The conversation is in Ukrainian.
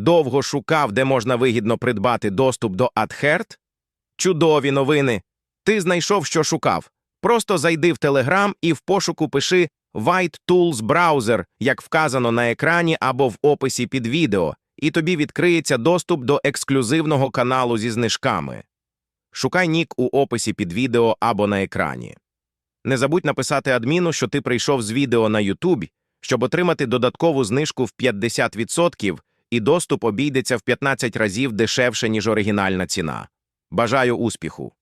Довго шукав, де можна вигідно придбати доступ до AdHeart? Чудові новини! Ти знайшов, що шукав. Просто зайди в Telegram і в пошуку пиши White Tools Browser, як вказано на екрані або в описі під відео, і тобі відкриється доступ до ексклюзивного каналу зі знижками. Шукай нік у описі під відео або на екрані. Не забудь написати адміну, що ти прийшов з відео на YouTube, щоб отримати додаткову знижку в 50% і доступ обійдеться в 15 разів дешевше, ніж оригінальна ціна. Бажаю успіху!